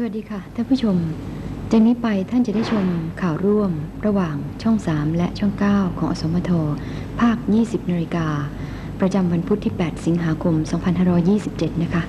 สวัสดีค่ะท่านผู้ชม จากนี้ไปท่านจะได้ชมข่าวร่วม ระหว่างช่อง 3 และช่อง 9 ของอสมท ภาค 20นาฬิกาประจำวันพุธที่ 8 สิงหาคม 2527 นะคะ